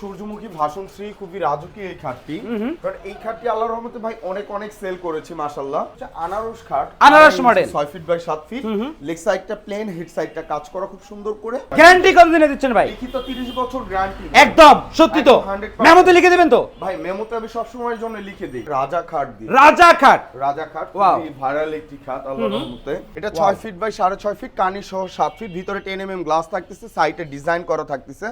সূর্যমুখী ভাষণ শ্রী খুবই রাজকীয় এই খাটটি। কারণ এই খাটটি আল্লাহর রহমতে ভাই অনেক অনেক সেল করেছি মাশাল্লাহ হচ্ছে আনারস খাট। আনারস। ইঞ্চি, ছয় ফিট বাই সাত ফিট লেগ সাইডটা প্লেন হেড সাইডটা কাজ করা খুব সুন্দর করে। গ্যারান্টি কত দিনে দিচ্ছেন ভাই? লিখিত তিরিশ বছর গ্যারান্টি একদম সত্যি তো। মেমোতে লিখে দেবেন তো? ভাই মেমোতে আমি সবসময়ের জন্য লিখে দিই। রাজা খাট দিই। রাজা খাট। রাজা খাট খুবই ভাইরাল একটি খাট আল্লাহর রহমতে। এটা ছয় ফিট বাই সাড়ে ছয় ফিট কানি সহ সাত ফিট ভিতরে টেন এম এম গ্লাস থাকতেছে সাইডে ডিজাইন করা থাকতেছে।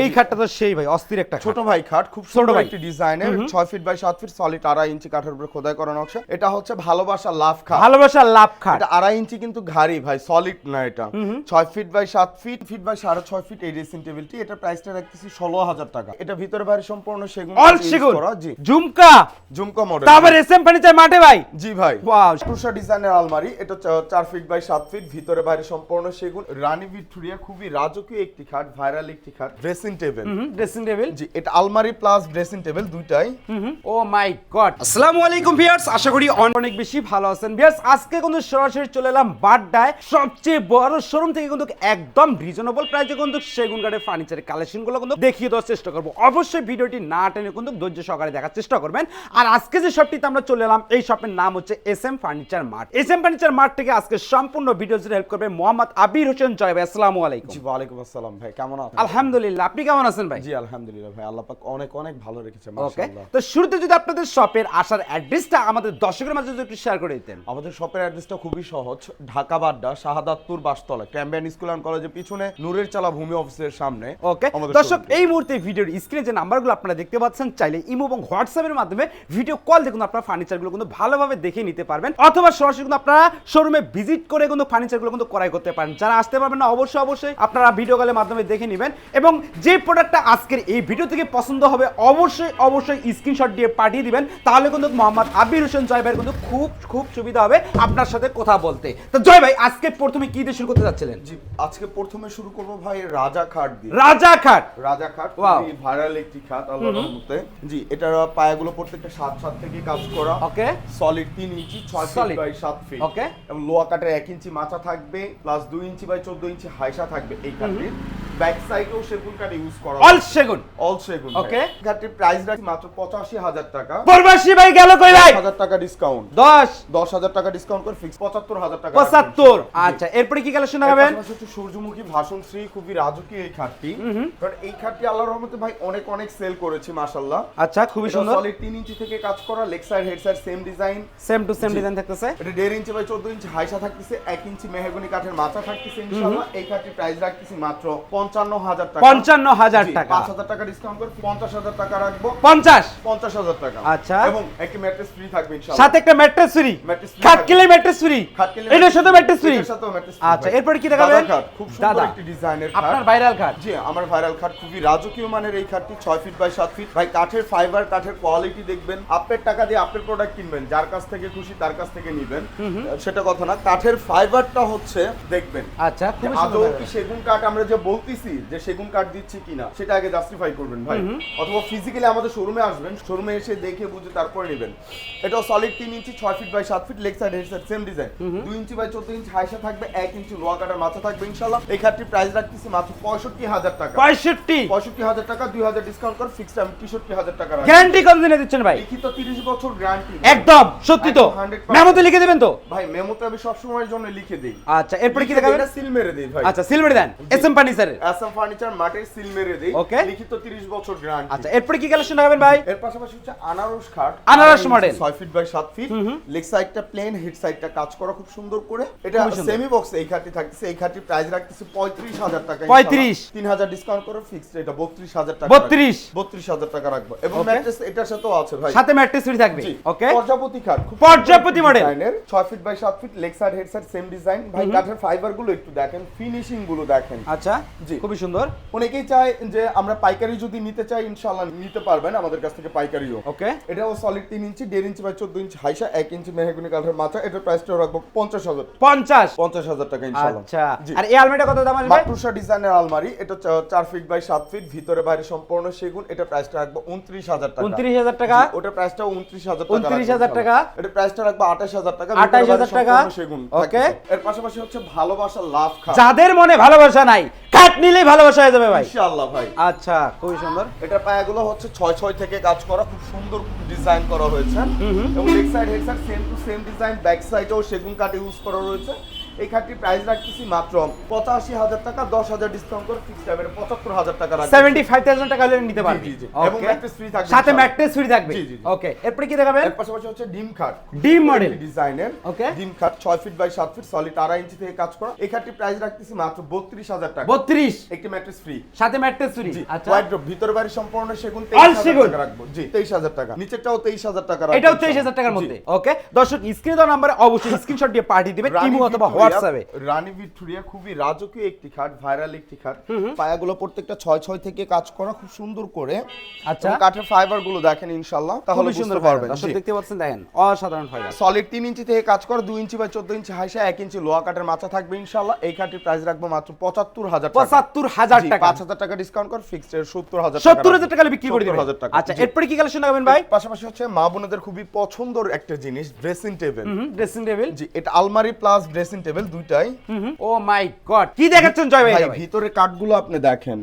এই খাটটা তো সেই ভাই অস্থির একটা ছোট ভাই খাট খুব ছোট ভাই। একটি ডিজাইনের ছয় ফিট বাই সাত ফিট সলিড আড়াই ইঞ্চি কাঠের উপরে খোদাই করা নকশা। এটা হচ্ছে ভালোবাসা লাভ খাট। ভালোবাসা লাভ খাট। এটা আড়াই ইঞ্চি কিন্তু ঘাড়ি ভাই সলিড না এটা। ছয় ফিট বাই সাত ফিট ফিট বাই সাড়ে ছয় ফিট এই ড্রেসিং টেবিলটি এটা প্রাইসটা রাখতেছি ষোলো হাজার টাকা। এটা ভিতরে বাইরে সম্পূর্ণ সেগুন অল সেগুন। জি। ঝুমকা। ঝুমকা মডেল তারপর এস এম ফার্নিচার মাঠে ভাই। জি ভাই। ওয়াও টুসা ডিজাইনের আলমারি। এটা চা- চার ফিট বাই সাত ফিট ভিতরে বাইরে সম্পূর্ণ সেগুন। রানী ভিক্টোরিয়া খুবই রাজকীয় একটি খাট ভাইরাল একটি খাট ড্রেসিং টেবিল ড্রেসিং টেবিল জি এটা আলমারি প্লাস ড্রেসিং টেবিল দুইটাই। ও মাই গড আসসালামু আলাইকুম ভিউয়ার্স আশা করি অনেক বেশি ভালো আছেন। ভিউয়ার্স আজকে কিন্তু সরাসরি চলে এলাম বাড্ডায়। সবচেয়ে বড় শোরুম থেকে কিন্তু একদম রিজনেবল প্রাইসে কিন্তু সেগুন কাঠের ফার্নিচারের কালেকশনগুলো কিন্তু দেখিয়ে দেওয়ার চেষ্টা করব। অবশ্যই ভিডিওটি না টেনে কিন্তু ধৈর্য সহকারে দেখার চেষ্টা করবেন। আর আজকে যে শপটিতে আমরা চলে এলাম এই শপের নাম হচ্ছে S M furniture mart S M furniture mart থেকে আজকে সম্পূর্ণ ভিডিও জুড়ে হেল্প করবে মোহাম্মদ আবির হোসেন জয় ভাই আসসালামু আলাইকুম জি ওয়ালাইকুম আসসালাম ভাই কেমন আছেন? আলহামদুলিল্লাহ আপনি কেমন আছেন ভাই? জি আলহামদুলিল্লাহ। ভাই আল্লাহ পাক অনেক অনেক ভালো রেখেছে মাশাআল্লাহ। তো শুরুতে যদি আপনাদের শপের আসার অ্যাড্রেসটা আমাদের দর্শকের মাঝে যদি একটু শেয়ার করে দিতেন। আমাদের শপের অ্যাড্রেসটা খুবই সহজ Dhaka Badda Shahadatpur Bashtola Cambrian school and কলেজের পিছনে নূরের চালা ভূমি অফিসের সামনে ওকে দর্শক এই মুহূর্তে ভিডিওর স্ক্রিনে যে নাম্বারগুলো আপনারা দেখতে পাচ্ছেন চাইলে ইমো এবং হোয়াটসঅ্যাপের মাধ্যমে ভিডিও কল দেখুন আপনারা ফার্নিচারগুলো কিন্তু ভালোভাবে দেখে নিতে পারবেন অথবা সরাসরি কিন্তু আপনারা শোরুমে ভিজিট করে কিন্তু ফার্নিচারগুলো কিন্তু ক্রয় করতে পারেন। যারা আসতে পারবেন না অবশ্যই অবশ্যই আপনারা ভিডিও কলের মাধ্যমে দেখে নেবেন এবং যে প্রোডাক্টটা আজকের এই ভিডিও থেকে পছন্দ হবে অবশ্যই অবশ্যই স্ক্রিনশট দিয়ে পাঠিয়ে দিবেন। তাহলে কিন্তু মোহাম্মদ আবির হোসেন জয় ভাইয়ের কিন্তু খুব খুব সুবিধা হবে আপনার সাথে কথা বলতে। তো জয় ভাই আজকে প্রথমে কি দিয়ে শুরু করতে যাচ্ছিলেন? জি আজকে প্রথমে শুরু করব ভাই রাজা খাট দিয়ে। রাজা খাট? রাজা খাট. খুবই ভাইরাল একটি খাট আল্লাহর রহমতে। জি এটার পায়াগুলো প্রত্যেকটা সাত সাত থেকে কাজ করা। ওকে। সলিড তিন ইঞ্চি ছয় ফিট বাই সাত ফিট Okay. এবং লোয়া কাটের এক ইঞ্চি মাথা থাকবে প্লাস দুই ইঞ্চি বাই চোদ্দ ইঞ্চি হাইসা থাকবে এই কাঠটির ব্যাক সাইডেও সেগুন কাঠ ইউজ করা অল সেগুন। অল সেগুন Okay. কাঠটির প্রাইস রাখি মাত্র পঁচাশি হাজার টাকা। প্রবাসী ভাই গেল কই ভাই? হাজার টাকা ডিসকাউন্ট দশ। দশ হাজার টাকা ডিসকাউন্ট করে ফিক্স পঁচাত্তর হাজার টাকা পঁচাত্তর। রাখবেন। আচ্ছা এরপরে কি কালেকশন দেখাবেন হচ্ছে সূর্যমুখী ভাষণ শ্রী খুবই রাজকীয় এই খাটটি। কারণ এই খাটটি আল্লাহর রহমতে ভাই অনেক অনেক সেল করেছি মাশাল্লাহ আচ্ছা খুবই সুন্দর। সলিড তিন ইঞ্চি থেকে কাজ করা leg side head side same design same to same design থাকতেছে। এটা দেড় ইঞ্চি বাই চোদ্দ ইঞ্চি হাইসা থাকতেছে এক ইঞ্চি মেহগনি কাঠের মাথা থাকতেছে ইনশাআল্লাহ। এই খাটটির প্রাইস রাখতেছি মাত্র পঞ্চান্ন হাজার টাকা। পঞ্চান্ন হাজার টাকা। পাঁচ হাজার টাকা ডিসকাউন্ট করে পঞ্চাশ হাজার টাকা রাখব। পঞ্চাশ। পঞ্চাশ হাজার টাকা। আচ্ছা। এবং একটি ম্যাট্রেস ফ্রি থাকবে সাথে একটা ম্যাট্রেস ফ্রি Mattress free খাট থাকবে। কিনলে ম্যাট্রেস ফ্রি এটার সাথে ম্যাট্রেস ফ্রি এটার সাথেও mattress free আচ্ছা এরপরে কি দেখাবেন? খুব সুন্দর একটি ডিজাইনের আপনার ভাইরাল খাট। জি আমার ভাইরাল খাট খুবই রাজকীয় মানের এই খাটটি ছয় ফিট বাই সাত ফিট ভাই কাঠের ফাইবার কাঠের কোয়ালিটি দেখবেন। আপনার টাকা দিয়ে আপনার প্রোডাক্ট কিনবেন। যার কাছ থেকে খুশি তার কাছ থেকে নিবেন। সেটা কথা না। কাঠের ফাইবারটা হচ্ছে দেখবেন। আচ্ছা আদৌ কি সেগুন কাঠ আমরা যে বলতেছি যে সেগুন কাঠ দিচ্ছি কিনা সেটা আগে জাস্টিফাই করবেন ভাই। অথবা ফিজিক্যালি আমাদের শোরুমে আসবেন শোরুমে এসে দেখে বুঝে তারপরে নেবেন। এটাও সলিড তিন ইঞ্চি ছয় ফিট বাই সাত feet leg side head side same design দুই ইঞ্চি বাই চোদ্দ ইঞ্চি হাইসা থাকবে এক ইঞ্চি লোয়া কাটার মাথা থাকবে ইনশাল্লাহ এই খাটটির প্রাইস রাখতেছি মাত্র পঁয়ষট্টি হাজার টাকা। পঁয়ষট্টি? পঁয়ষট্টি হাজার টাকা দুই হাজার ডিসকাউন্ট করে ফিক্সড আমি তেষট্টি হাজার টাকা গ্যারান্টি কত দিনে দিচ্ছেন ভাই? লিখিত তিরিশ বছর গ্যারান্টি একদম সত্যি তো। একদম 100% মেমোতে লিখে দেবেন তো? ভাই মেমোতে আমি সবসময়ের জন্য লিখে দিই। আচ্ছা এরপরে কি দেখাবেন? এটা সিল মেরে দিই ভাই। আচ্ছা সিল মেরে দেন। এস এম ফার্নিচারের অ্যাসাম ফার্নিচার মাটির সিল মেরে দেই। Okay. লিখিত 30 বছর গ্যারান্টি আচ্ছা এরপরে কি কালেকশন দেখাবেন ভাই? এর পাশাপাশি হচ্ছে আনারস খাট। আনারস model। 6 feet by 7 feet leg সাইডটা প্লেন হেড সাইডটা কাজ করা খুব সুন্দর করে। এটা সেমি বক্স এই খাটটি থাকতেছে। এই খাটটির প্রাইস রাখতেছে 35000 টাকা 35 3000 ডিসকাউন্ট করে ফিক্সড এটা 32000 টাকা 32 32000 টাকা রাখব। এবং ম্যাট্রেস এটার সাথেও আছে ভাই। সাথে ম্যাট্রেস ফ্রি থাকবে। ওকে পর্যাপতি খাট পর্যাপতি সুন্দর 6 feet by 7 feet leg side head side same design ভাই কাঠের ফাইবারগুলো একটু দেখেন ফিনিশিংগুলো দেখেন। আচ্ছা। জি। খুবই সুন্দর। অনেকেই চায় যে আমরা পাইকারি যদি নিতে চাই ইনশাআল্লাহ নিতে পারবেন আমাদের কাছ থেকে পাইকারিও। ওকে। এটাও সলিড তিন ইঞ্চি দেড় ইঞ্চি বাই চোদ্দ ইঞ্চি হাইসা এক ইঞ্চি মেহগুনি কাঠের মাথা। এটার প্রাইসটা রাখব পঞ্চাশ হাজার। পঞ্চাশ? পঞ্চাশ হাজার টাকা ইনশাআল্লাহ। আচ্ছা। আর এই আলমারিটা কত দাম আসবে? মাকড়সা ডিজাইনের আলমারি। এটা চার ফিট বাই সাত ফিট ভিতরে বাইরে সম্পূর্ণ সেগুন। এটা প্রাইসটা রাখব উনত্রিশ হাজার টাকা। উনত্রিশ হাজার টাকা? ওটা প্রাইসটা উনত্রিশ হাজার 29,000 টাকা। এটা প্রাইসটা রাখব আঠাশ হাজার টাকা। 28,000 ভিতরে বাইরে টাকা। সেগুন। ওকে। এর পাশাপাশি হচ্ছে ভালোবাসা লাভ খা যাদের মনে ভালোবাসা নাই খাট নিলেই ভালোবাসা হয়ে যাবে ভাই। ইনশাআল্লাহ ভাই। আচ্ছা খুবই সুন্দর। এটা পায়াগুলো হচ্ছে ছয় ছয় থেকে কাজ করা খুব সুন্দর ডিজাইন করা হয়েছে। এবং leg side head side same to same design back সাইডেও সেগুন কাঠ ইউজ করা রয়েছে। এই খাটটির প্রাইস রাখতেছি মাত্র পঁচাশি হাজার টাকা দশ হাজার ডিসকাউন্ট করে ফিক্সড হবে পঁচাত্তর হাজার টাকা রাখছি। সেভেন্টি ফাইভ থাউজেন্ড টাকা হলে নিতে পারবে। এবং mattress free থাকবে সাথে ম্যাট্রেস ফ্রি থাকবে। ওকে এরপরে কি দেখাবেন? এর পাশাপাশি হচ্ছে ডিম খাট। ডিম মডেল ডিজাইনের Okay. ডিম খাট ছয় ফিট বাই সাত ফিট সলিড আড়াই ইঞ্চি থেকে কাজ করা। এই খাটটির প্রাইস রাখতেছি মাত্র বত্রিশ হাজার টাকা। বত্রিশ। একটি ম্যাট্রেস ফ্রি সাথে ম্যাট্রেস ফ্রি আচ্ছা। ওয়াইড্রপ ভিতর বাড়ি সম্পূর্ণ সেগুন তেইশ হাজার? টাকা রাখব। জি তেইশ হাজার টাকা। নিচেরটাও তেইশ হাজার টাকা রাখব এটাও তেইশ হাজার টাকার মধ্যে। ওকে দর্শক স্ক্রিনে দেওয়া নাম্বারে অবশ্যই স্ক্রিনশট দিয়ে পাঠিয়ে দিবেন ইমো অথবা হোয়াটসঅ্যাপে রানী ভিক্টোরিয়া খুবই রাজকীয় একটি খাট ভাইরাল একটি খাট। পায়াগুলো প্রত্যেকটা ছয় ছয় থেকে কাজ করা খুব সুন্দর করে। আচ্ছা। কাঠের ফাইবারগুলো দেখেন ইনশাল্লাহ তাহলে সুন্দর পারবেন। দেখতে পাচ্ছেন দেখেন অসাধারণ ফাইবার সলিড তিন ইঞ্চি থেকে কাজ করে দুই ইঞ্চি বা চোদ্দ ইঞ্চি হাইসা এক ইঞ্চি লোয়া কাঠের মাথা থাকবে ইনশাল্লাহ। এই কাঠের প্রাইস রাখব মাত্র পঁচাত্তর হাজার টাকা। পঁচাত্তর হাজার টাকা। পাঁচ হাজার টাকা ডিসকাউন্ট করে ফিক্সড সত্তর হাজার সত্তর হাজার টাকা বিক্রি করে দিবেন। আচ্ছা এরপরে কি কালেকশন দেখাবেন ভাই? পাশাপাশি হচ্ছে মা বোনেদের খুবই পছন্দের একটা জিনিস ড্রেসিং টেবিল ড্রেসিং টেবিল জি এটা আলমারি প্লাস ড্রেসিং টেবিল দুইটাই। ও মাই গড কি দেখাচ্ছেন জয় ভাই? ভিতরে কাঠগুলো আপনি দেখেন।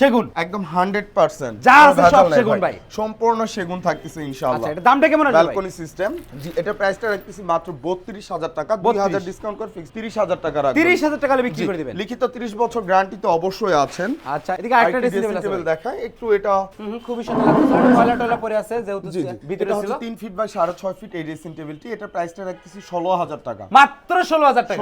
সেগুন। একদম হান্ড্রেড পার্সেন্ট যা আছে সব সেগুন ভাই। সম্পূর্ণ সেগুন থাকতেছে আচ্ছা এটা দামটা কেমন আসবে ব্যালকনি সিস্টেম জি এটা প্রাইসটা রাখতেছি মাত্র বত্রিশ হাজার টাকা। দুই হাজার 32 ডিসকাউন্ট করে ফিক্স তিরিশ হাজার টাকা রাখবেন তিরিশ হাজার টাকা হলে বিক্রি করে দিবেন। লিখিত 30 বছর গ্যারান্টি তো অবশ্যই আছেন। আচ্ছা এদিকে আরেকটা ভাই। দেখায় একটু এটা খুবই সুন্দর লাগছে। টয়লা টয়লা পরে আছে যেহেতু ভিতরে ছিল। হচ্ছে 3 ফিট বাই 6.5 ফিট এই ড্রেসিং টেবিলটি এটা প্রাইসটা রাখতেছি 16000 টাকা। মাত্র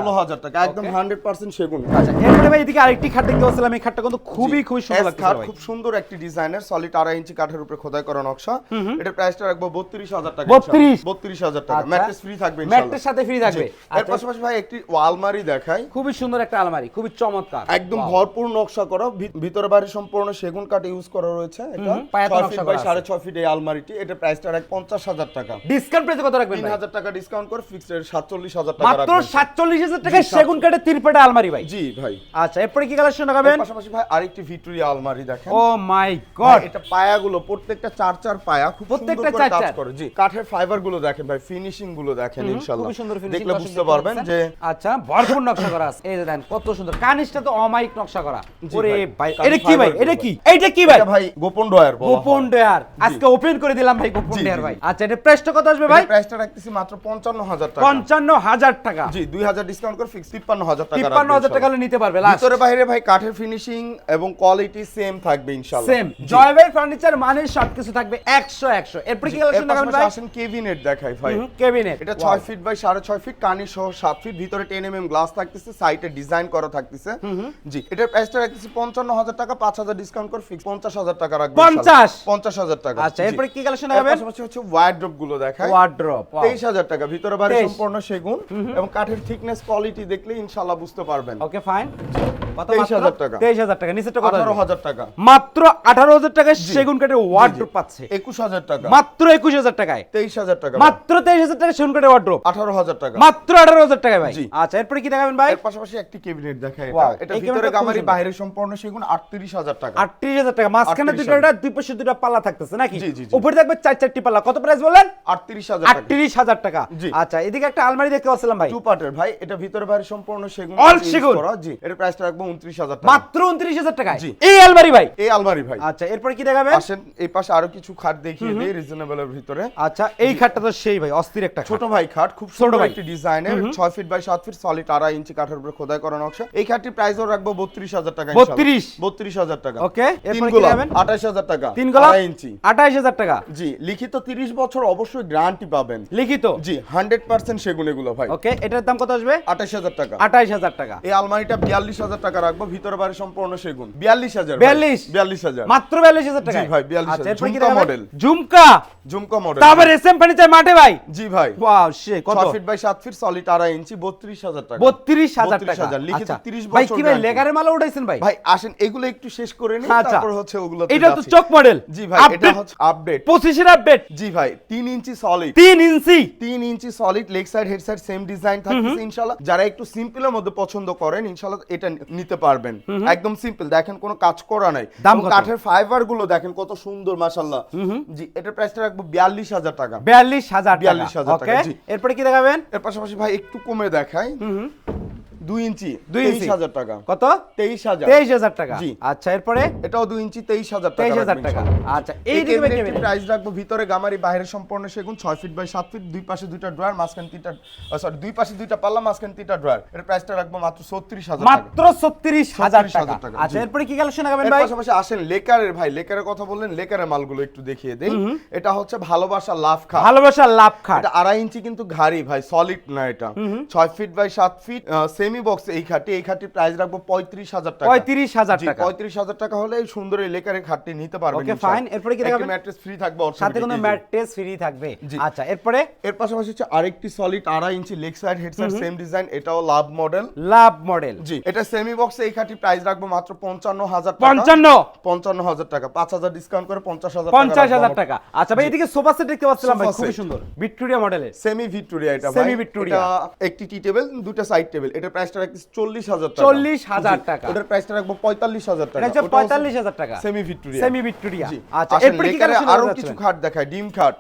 ষোলো হাজার টাকা একদম 100% সেগুন। আচ্ছা এরপরে ভাই এদিকে আরেকটি খাট দেখতে পাচ্ছিলাম এই খাটটা কিন্তু খুবই খুবই সুন্দর লাগছে খাট খুব সুন্দর একটি ডিজাইনের সলিড আড়াই ইঞ্চি কাঠের উপরে খোদাই করা নকশা। এটা প্রাইসটা রাখব বত্রিশ হাজার টাকা 32 বত্রিশ? হাজার টাকা। আচ্ছা। ম্যাট্রেস ফ্রি থাকবে ম্যাট্রেস সাথে ফ্রি থাকবে। এর আচ্ছা, পাশাপাশি ভাই একটি আলমারি দেখাই। খুবই সুন্দর একটা আলমারি খুবই চমৎকার। একদম ভরপুর নকশা করা ভিতরে বাইরে সম্পূর্ণ সেগুন কাঠ ইউজ করা রয়েছে এটা। ছয় ফিট বাই সাড়ে ছয় ফিট এই আলমারিটি। এটা প্রাইসটা রাখ পঞ্চাশ হাজার টাকা। ডিসকাউন্ট প্রাইসে কত রাখবেন তিন হাজার টাকা ডিসকাউন্ট করে ফিক্সড সাতচল্লিশ হাজার টাকা মাত্র সাতচল্লিশ হাজার টাকায় সেগুন কাঠের তিন আলমারি ভাই। জি ভাই। আচ্ছা এরপরে কি কালেকশন এর পাশাপাশি ভাই আরেকটি ভিক্টোরিয়া আলমারি দেখেন। Oh my God. এটা পায়াগুলো প্রত্যেকটা চার চার পায়া খুব প্রত্যেকটা চার চার। করে। জি কাঠের ফাইবারগুলো দেখেন ভাই ফিনিশিংগুলো দেখেন ইনশাআল্লাহ। খুবই সুন্দর finishing দেখলে বুঝতে পারবেন যে আচ্ছা ভরপুর নকশা করা আছে। এই দেখেন কত সুন্দর। কানিসটা তো অমাইক নকশা করা। ওরে ভাই, এটা কি ভাই? এটা কি? এইটা কি ভাই? এটা ভাই গোপন ডয়ার গোপন ডেয়ার আজকে ওপেন করে দিলাম ভাই গোপন ডেয়ার ভাই। আচ্ছা এটা প্রাইসটা কত আসবে ভাই? প্রাইসটা রাখতেছি মাত্র পঞ্চান্ন হাজার টাকা। পঞ্চান্ন হাজার টাকা। জি দুই হাজার ডিসকাউন্ট করে ফিক্স তিপ্পান্ন হাজার টাকা তিপ্পান্ন হাজার টাকা নিতে পারবে লাস্ট ভিতরে বাইরে ভাই কাঠের ফিনিশিং এবং কোয়ালিটি সেম থাকবে ইনশাআল্লাহ সেম জয় ভাই ফার্নিচার মানে সবকিছু থাকবে একশো একশো। এরপরে কি কালেকশন দেখাবেন ভাই? আসেন কেবিনেট দেখাই ভাই। কেবিনেট এটা ছয় ফিট বাই সাড়ে ছয় ফিট কানি সহ সাত ফিট ভিতরে টেন এম এম গ্লাস থাকতেছে সাইটে ডিজাইন করা থাকতেছে। জি এটার প্রাইসটা রাখতেছি পঞ্চান্ন হাজার টাকা পাঁচ হাজার ডিসকাউন্ট করে ফিক্স পঞ্চাশ হাজার টাকা রাখবে পঞ্চাশ? পঞ্চাশ হাজার টাকা। আচ্ছা। এরপরে কি কালেকশন দেখাবেন? পাশাপাশি হচ্ছে ওয়ার্ড্রপগুলো দেখায় ওয়ার্ড্রপ তেইশ হাজার টাকা ভিতরে বাইরে সম্পূর্ণ সেগুন এবং কাঠের থিকনেস কোয়ালিটি দেখলে ইনশাল্লাহ বুঝতে পারবেন। ওকে ফাইন কত 23,000 টাকা। তেইশ হাজার টাকা নিচেরটা কত আঠারো হাজার টাকা। মাত্র আঠারো হাজার টাকায় সেগুন কাঠের ওয়ার্ড্রপ পাচ্ছে। একুশ হাজার টাকা। মাত্র একুশ হাজার টাকায়। তেইশ হাজার টাকা মাত্র তেইশ হাজার টাকা সেগুন কাঠের ওয়ার্ড্রপ আঠারো হাজার টাকা। মাত্র আঠারো হাজার টাকায় ভাই। আচ্ছা এরপরে কি দেখাবেন ভাই? এর পাশাপাশি একটি ক্যাবিনেট দেখায় এটা। Wow, এটা এই ভিতরে গামারি বাইরে সম্পূর্ণ সেগুন আটত্রিশ হাজার টাকা। আটত্রিশ হাজার টাকা। মাঝখানে দুটো দুই পাশে দুটো পাল্লা থাকতেছে নাকি। উপরে থাকবে চার চারটি পাল্লা। কত প্রাইস বললেন? আটত্রিশ হাজার টাকা। আটত্রিশ হাজার টাকা। আচ্ছা এদিকে একটা আলমারি দেখতে পাচ্ছিলাম ভাই। টু পার্টের ভাই। এটা ভিতরে বাইরে সম্পূর্ণ সেগুন কাঠে সেগুন? জি। এর প্রাইসটা রাখব উনত্রিশ হাজার টাকা। মাত্র উনত্রিশ হাজার টাকায়? জি। এই আলমারি ভাই? এই আলমারি ভাই। আচ্ছা এরপরে কি দেখাবেন? আসেন এই পাশে আরও কিছু খাট দেখিয়ে দেই রিজনেবলের ভিতরে। আচ্ছা এই খাটটা তো সেই ভাই অস্থির একটা ছোট ভাই খাট খুব ছোট ভাই। একটি ডিজাইনের ছয় ফিট বাই সাত ফিট সলিড আড়াই ইঞ্চি কাঠের উপরে খোদাই করা নকশা। এই খাটটির প্রাইসও রাখব বত্রিশ হাজার টাকা 32? বত্রিশ? হাজার টাকা। Okay, তিন নেবেন? আঠাশ হাজার টাকা তিন আড়াই ইঞ্চি আঠাইশ হাজার টাকা। জি লিখিত তিরিশ বছর অবশ্যই গ্যারান্টি পাবেন। লিখিত? জি হান্ড্রেড পার্সেন্ট সেগুন এগুলো ভাই। ওকে এটার দাম কত আসবে? আঠাশ হাজার টাকা। আঠাশ হাজার টাকা। এই আলমারিটা বিয়াল্লিশ হাজার টাকা রাখব ভিতরে বাড়ি সম্পূর্ণ সেগুন। বিয়াল্লিশ হাজার 42? বিয়াল্লিশ? হাজার। মাত্র বিয়াল্লিশ হাজার টাকা ভাই, 42,000 এরপরে কি ঝুমকা model। ঝুমকা? ঝুমকা মডেল তারপর এস এম ফার্নিচার মাঠে ভাই? জি ভাই। ওয়াও সে কত? ফিট বাই সাত ফিট সলিড আড়াই ইঞ্চি বত্রিশ হাজার টাকা। বত্রিশ হাজার 32,000 টাকা। লিখিত আচ্ছা। 30 ভাই কি ভাই লেগারের মালা উঠাইছেন ভাই? ভাই আসেন এগুলো একটু শেষ করে নিই আচ্ছা। তারপর হচ্ছে ওগুলো এটা তো চোখ মডেল জি ভাই এটা হচ্ছে আপডেট পঁচিশের আপডেট জি ভাই তিন ইঞ্চি সলিড তিন ইঞ্চি তিন inch solid leg side head side same design থাকতেছে ইনশাআল্লাহ। যারা একটু সিম্পলের মধ্যে পছন্দ করেন ইনশাআল্লাহ এটা নিতে পারবেন। একদম সিম্পল দেখেন কোনো কাজ করা নাই। কাঠের ফাইবারগুলো দেখেন কত সুন্দর মাসাল্লাহ জি এটার প্রাইসটা রাখব বিয়াল্লিশ হাজার টাকা। বিয়াল্লিশ হাজার বিয়াল্লিশ হাজার টাকা, এরপরে কি দেখাবেন? এর পাশাপাশি ভাই একটু কমে দেখাই। দুই ইঞ্চি দুই ইঞ্চি। হাজার টাকা। কত? তেইশ হাজার। তেইশ হাজার টাকা। আচ্ছা এরপরে? এটাও দুই ইঞ্চি তেইশ হাজার তেইশ হাজার টাকা। আচ্ছা এই এই দিকে ক্যাবিনেটটি প্রাইস রাখব ভিতরে গামারি বাইরে সম্পূর্ণ সেগুন ছয় ফিট বাই সাত ফিট দুই পাশে দুইটা ড্রয়ার মাঝখানে তিনটা সরি দুই পাশে দুইটা পাল্লা মাঝখানে তিনটা ড্রয়ার এর প্রাইসটা রাখব মাত্র ছত্রিশ হাজার মাত্র ছত্রিশ হাজার টাকা। টাকা, আচ্ছা এরপরে কি কালেকশন আগাবেন ভাই? পাশাপাশি আসেন লেকারের ভাই লেকারের কথা বললেন লেকারের মালগুলো একটু দেখিয়ে দেই। এটা হচ্ছে ভালোবাসা লাভ খা ভালোবাসার লাভ এটা আড়াই ইঞ্চি কিন্তু ঘাড়ি ভাই সলিড না এটা। ছয় ফিট বাই সাত ফিট সেমি বক্স এই খাটটি এই খাটটির প্রাইস রাখব পঁয়ত্রিশ হাজার টাকা। পঁয়ত্রিশ হাজার টাকা। পঁয়ত্রিশ হাজার টাকা হলে এই সুন্দর এই লেকারের খাটটি নিতে পারবেন Okay, fine. এরপরে কি দেখাবেন? ম্যাট্রেস ফ্রি থাকবে সাথে কোনো ম্যাট্রেস ফ্রি থাকবে। আচ্ছা এরপরে? এর পাশাপাশি হচ্ছে আরেকটি সলিড আড়াই inch leg side head side same design এটাও লাভ মডেল লাভ মডেল জি এটা সেমি বক্স এই খাটটি প্রাইস রাখব মাত্র পঞ্চান্ন হাজার পঞ্চান্ন। পঞ্চান্ন হাজার টাকা। পাঁচ হাজার ডিসকাউন্ট করে পঞ্চাশ হাজার পঞ্চাশ হাজার টাকা। আচ্ছা ভাই এদিকে সোফা সেট দেখতে পাচ্ছিলাম ভাই খুবই সুন্দর। ভিক্টোরিয়া মডেলের সেমি ভিক্টোরিয়া এটা Victoria। এটা একটি টি টেবিল দুটো সাইড টেবিল এটার প্রাইসটা রাখছি চল্লিশ হাজার 40,000 জি, টাকা। ওটার প্রাইসটা রাখব পঁয়তাল্লিশ হাজার টাকা। পঁয়তাল্লিশ হাজার টাকা। সেমি ভিক্টোরিয়া সেমি ভিক্টোরিয়া আচ্ছা এরপরে কি আরও কিছু খাট দেখায় ডিম খাট।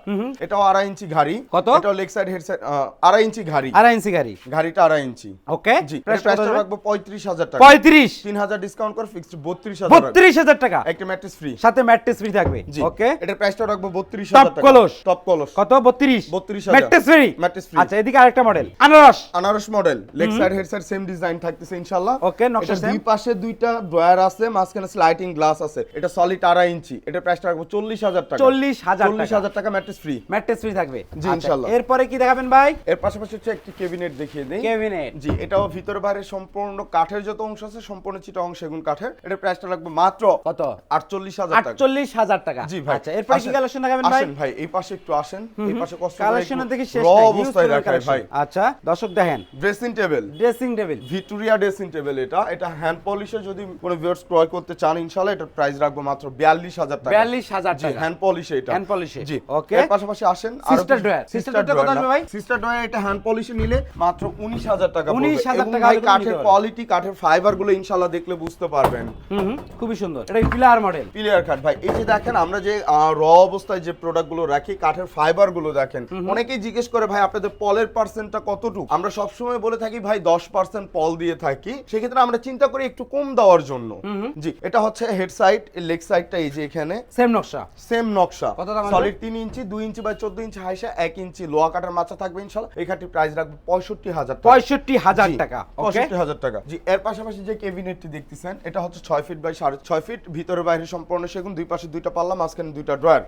এটাও আড়াই ইঞ্চি ঘাড়ি কত? এটাও লেগ সাইড হেড সাইড আড়াই ইঞ্চি ঘাড়ি আড়াই ইঞ্চি গাড়ি। ঘাড়িটা আড়াই ইঞ্চি। ওকে জি প্রাইসটা রাখব পঁয়ত্রিশ হাজার টাকা। পঁয়ত্রিশ। তিন হাজার ডিসকাউন্ট করে ফিক্সড বত্রিশ হাজার টাকা। বত্রিশ হাজার টাকা। একটা ম্যাট্রেস ফ্রি সাথে ম্যাট্রেস ফ্রি থাকবে। ওকে। এটার প্রাইসটা রাখব বত্রিশ হাজার টাকা। কলস। টপ কলস কত? বত্রিশ। 32,000 ম্যাট্রেস ফ্রি Mattress free। আচ্ছা এদিকে আরেকটা মডেল আনারস। আনারস model leg side head side same design থাকতেছে ইনশাআল্লাহ। Okay, নকশা দুই পাশে দুইটা ড্রয়ার আছে মাঝখানে স্লাইডিং গ্লাস আছে। এটা সলিড আড়াই ইঞ্চি। এটা প্রাইসটা রাখব চল্লিশ হাজার টাকা। 40,000 চল্লিশ টাকা। হাজার টাকা ম্যাট্রেস ফ্রি ম্যাট্রেস ফ্রি থাকবে। জি, আচ্ছা, ইনশাল্লাহ। এরপরে কি দেখাবেন ভাই? এর পাশাপাশি হচ্ছে একটি কেবিনেট দেখিয়ে দিই। ক্যাবিনেট জি এটাও ভিতরে বাইরে সম্পূর্ণ কাঠের যত অংশ আছে সম্পূর্ণ চিটাং সেগুন কাঠের। এটা প্রাইসটা লাগবে মাত্র কত? আটচল্লিশ হাজার টাকা। আটচল্লিশ হাজার টাকা। জি ভাই। আচ্ছা এরপরে কি কালেকশন দেখাবেন ভাই? আসেন ভাই এই পাশে একটু আসেন। এই পাশে কষ্ট কালেকশনের দেখি শেষ অবস্থায় রাখায় ভাই। আচ্ছা দর্শক দেখেন। Dressing table dressing table Victoria dressing table এটা। এটা হ্যান্ড পলিশে যদি কোনো ভিউয়ার্স ক্রয় করতে চান ইনশাআল্লাহ এটার প্রাইস রাখব মাত্র বিয়াল্লিশ হাজার টাকা। বিয়াল্লিশ হাজার জি টাকা। হ্যান্ড পলিশে এটা। Polish এ, জি। Okay. এর পাশাপাশি আসেন sister drawer কত আসবে ভাই? সিস্টার ড্রয়ার এটা হ্যান্ড পলিশে নিলে মাত্র উনিশ হাজার টাকা 19,000 19,000 টাকা কাঠের কোয়ালিটি কাঠের ফাইবারগুলো ইনশাআল্লাহ দেখলে বুঝতে পারবেন। হুম খুবই সুন্দর। এটা পিলার মডেল পিলিয়ার কাঠ ভাই এই যে দেখেন আমরা যে র অবস্থায় যে প্রোডাক্টগুলো রাখি কাঠের ফাইবারগুলো দেখেন। অনেকেই জিজ্ঞেস করে ভাই আপনাদের পলের পার্সেন্টটা কতটুকু? আমরা সবসময় বলে থাকি ভাই দশ পার্সেন্ট পল দিয়ে থাকি সেক্ষেত্রে আমরা চিন্তা করি একটু কম দেওয়ার জন্য। জি এটা হচ্ছে হেড সাইড লেগ সাইডটা এই যে এখানে। সেম নকশা। সেম নকশা। সলিড তিন ইঞ্চি দুই ইঞ্চি বাই চোদ্দ ইঞ্চি হাইসা এক ইঞ্চি লোয়া কাটার মাচা থাকবে ইনশাল্লাহ। এই খাটির প্রাইস রাখব পঁয়ষট্টি হাজার টাকা। পঁয়ষট্টি হাজার টাকা পঁয়ষট্টি হাজার টাকা। জি এর পাশাপাশি যে কেবিনেটটি দেখতেছেন এটা হচ্ছে ছয় ফিট বাই সাড়ে ছয় ফিট ভিতরে বাইরে সম্পূর্ণ সেগুন দুই পাশে দুইটা পাল্লা মাঝখানে দুইটা ড্রয়ার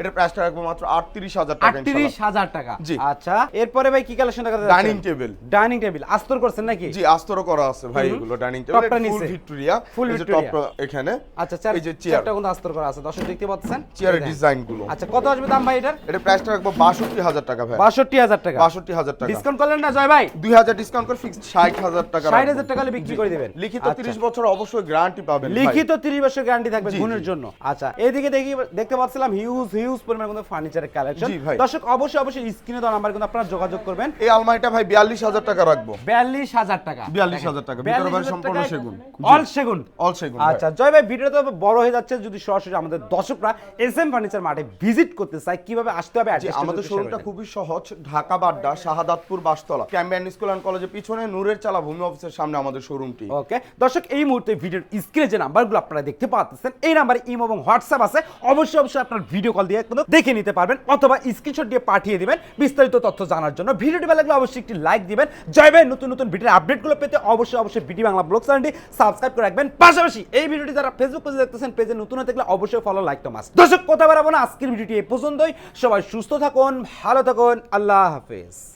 এটার প্রাইসটা রাখব মাত্র আটত্রিশ হাজার টাকা আটত্রিশ হাজার টাকা। জি। আচ্ছা এরপরে ভাই কি কালেকশন দেখা ডাইনিং টেবিল ডাইনিং টেবিল আস্তর করছেন নাকি? জি আস্তর করা আছে ভাই এগুলো dining table. Full Victoria full Victoria এখানে। আচ্ছা চার এই যে চেয়ারটা কিন্তু আস্তর করা আছে। দর্শক দেখতে পাচ্ছেন? চেয়ারের ডিজাইনগুলো আচ্ছা কত আসবে দাম ভাই এটার? এটা প্রাইসটা রাখব 62000 টাকা ভাই। 62000 টাকা। 62000 টাকা। ডিসকাউন্ট করলেন না জয় ভাই? 2000 ডিসকাউন্ট করে ফিক্সড 60000 টাকা 60000 টাকা বিক্রি করে দিবেন। লিখিত আচ্ছা। 30 বছর অবশ্যই গ্যারান্টি পাবেন লিখিত 30 বছর গ্যারান্টি থাকবে গুণের জন্য। আচ্ছা এদিকে দেখি দেখতে পাচ্ছিলাম হিউজ হিউজ পরিমাণ কিন্তু ফার্নিচারের কালেকশন দর্শক অবশ্যই অবশ্যই স্ক্রিনে দেওয়া নাম্বার কিন্তু আপনারা যোগাযোগ করবেন। এই আলমারিটা ভাই 42000 টাকা রাখব। 42000 লাখ টাকা। ওকে আচ্ছা, এই মুহূর্তে আপনারা দেখতে পাচ্ছেন এই নাম্বারে ইম এবং হোয়াটসঅ্যাপ আছে অবশ্যই অবশ্যই আপনার ভিডিও কল দিয়ে দেখে নিতে পারবেন অথবা স্ক্রিনশট দিয়ে পাঠিয়ে দিবেন বিস্তারিত তথ্য জানার জন্য। ভিডিওটি লাগলে অবশ্যই একটি লাইক দিবেন। জয় ভাই নতুন নতুন ভিডিও আপডেট আপডেটগুলো পেতে অবশ্যই অবশ্যই বিডি বাংলা ব্লগ চ্যানেলটি সাবস্ক্রাইব করে রাখবেন। পাশাপাশি এই ভিডিওটি যারা ফেসবুক পেজে দেখতেছেন, পেজে নতুন দেখলে অবশ্যই ফলো লাইক তো মাস্ট দর্শক, কথা বাড়াবো না। আজকের ভিডিওটি এই পর্যন্তই। সবাই সুস্থ থাকুন, ভালো থাকুন। আল্লাহ হাফেজ।